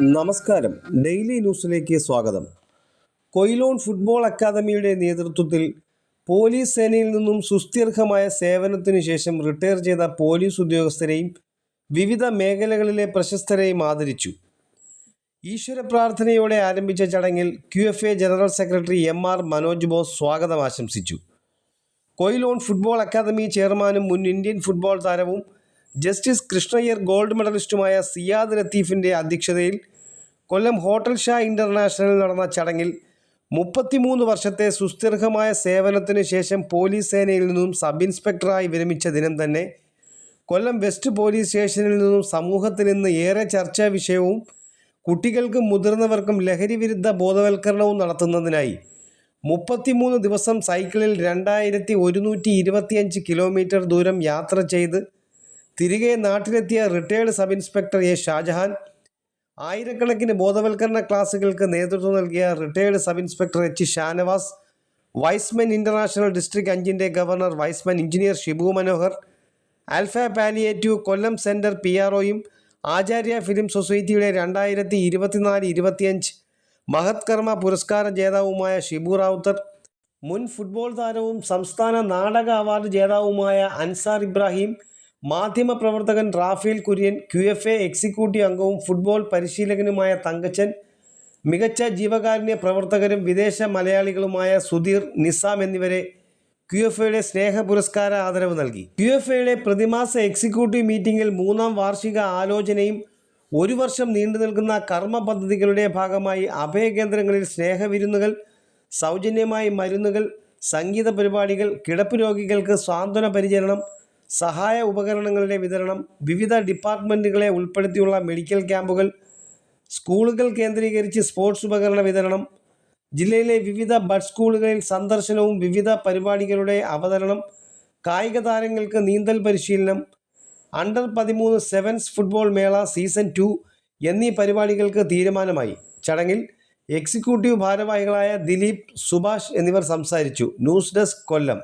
നമസ്കാരം. ഡെയിലി ന്യൂസിലേക്ക് സ്വാഗതം. കൊയിലോൺ ഫുട്ബോൾ അക്കാദമിയുടെ നേതൃത്വത്തിൽ പോലീസ് സേനയിൽ നിന്നും സുസ്ഥിർഹമായ സേവനത്തിനു ശേഷം റിട്ടയർ ചെയ്ത പോലീസ് ഉദ്യോഗസ്ഥരെയും വിവിധ മേഖലകളിലെ പ്രശസ്തരെയും ആദരിച്ചു. ഈശ്വര പ്രാർത്ഥനയോടെ ആരംഭിച്ച ചടങ്ങിൽ Q F A general secretary M R Manoj Bose സ്വാഗതം ആശംസിച്ചു. കൊയിലോൺ ഫുട്ബോൾ അക്കാദമി ചെയർമാനും മുൻ ഇന്ത്യൻ ഫുട്ബോൾ താരവും ജസ്റ്റിസ് കൃഷ്ണയ്യർ ഗോൾഡ് മെഡലിസ്റ്റുമായ സിയാദ് ലത്തീഫിന്റെ അധ്യക്ഷതയിൽ കൊല്ലം ഹോട്ടൽ ഷാ ഇന്റർനാഷണലിൽ നടന്ന ചടങ്ങിൽ മുപ്പത്തിമൂന്ന് വർഷത്തെ സുസ്ഥിർഹമായ സേവനത്തിന് ശേഷം പോലീസ് സേനയിൽ നിന്നും സബ് ഇൻസ്പെക്ടറായി വിരമിച്ച ദിനം തന്നെ കൊല്ലം വെസ്റ്റ് പോലീസ് സ്റ്റേഷനിൽ നിന്നും സമൂഹത്തിൽ ഇന്ന് ഏറെ ചർച്ചാ വിഷയവും കുട്ടികൾക്കും മുതിർന്നവർക്കും ലഹരി വിരുദ്ധ ബോധവൽക്കരണവും നടത്തുന്നതിനായി മുപ്പത്തിമൂന്ന് ദിവസം സൈക്കിളിൽ രണ്ടായിരത്തി ഒരുന്നൂറ്റി ഇരുപത്തിയഞ്ച് കിലോമീറ്റർ ദൂരം യാത്ര ചെയ്ത് തിരികെ നാട്ടിലെത്തിയ retired sub inspector A Shajahan ആയിരക്കണക്കിന് ബോധവൽക്കരണ ക്ലാസുകൾക്ക് നേതൃത്വം നൽകിയ retired sub inspector H Shanavas Y's Men International district അഞ്ചിന്റെ governor Y's Men engineer Shibu Manohar Alpha palliative Kollam centre P R ഒയും Acharya film സൊസൈറ്റിയുടെ രണ്ടായിരത്തി ഇരുപത്തിനാല് ഇരുപത്തിയഞ്ച് മഹത് കർമ്മ പുരസ്കാര ജേതാവുമായ ഷിബു റാവുത്തർ മുൻ ഫുട്ബോൾ താരവും സംസ്ഥാന നാടക അവാർഡ് ജേതാവുമായ അൻസാർ ഇബ്രാഹിം മാധ്യമപ്രവർത്തകൻ Raphael Kurian Q F A executive അംഗവും ഫുട്ബോൾ പരിശീലകനുമായ തങ്കച്ചൻ മികച്ച ജീവകാരുണ്യ പ്രവർത്തകരും വിദേശ മലയാളികളുമായ സുധീർ നിസാം എന്നിവരെ ക്യു എഫ് എയുടെ സ്നേഹ പുരസ്കാര ആദരവ് നൽകി. ക്യു എഫ് എയുടെ പ്രതിമാസ എക്സിക്യൂട്ടീവ് മീറ്റിംഗിൽ മൂന്നാം വാർഷിക ആലോചനയും ഒരു വർഷം നീണ്ടു നിൽക്കുന്ന കർമ്മ പദ്ധതികളുടെ ഭാഗമായി അഭയകേന്ദ്രങ്ങളിൽ സ്നേഹവിരുന്നുകൾ സൗജന്യമായി മരുന്നുകൾ സംഗീത പരിപാടികൾ കിടപ്പ് രോഗികൾക്ക് സാന്ത്വന പരിചരണം സഹായ ഉപകരണങ്ങളുടെ വിതരണം വിവിധ ഡിപ്പാർട്ട്മെന്റുകളെ ഉൾപ്പെടുത്തിയുള്ള മെഡിക്കൽ ക്യാമ്പുകൾ സ്കൂളുകൾ കേന്ദ്രീകരിച്ച് സ്പോർട്സ് ഉപകരണ വിതരണം ജില്ലയിലെ വിവിധ ബഡ് സ്കൂളുകളിൽ സന്ദർശനവും വിവിധ പരിപാടികളുടെ അവതരണം കായിക താരങ്ങൾക്ക് നീന്തൽ പരിശീലനം അണ്ടർ പതിമൂന്ന് സെവൻസ് ഫുട്ബോൾ മേള സീസൺ ടു എന്നീ പരിപാടികൾക്ക് തീരുമാനമായി. ചടങ്ങിൽ എക്സിക്യൂട്ടീവ് ഭാരവാഹികളായ ദിലീപ് സുഭാഷ് എന്നിവർ സംസാരിച്ചു. News desk Kollam.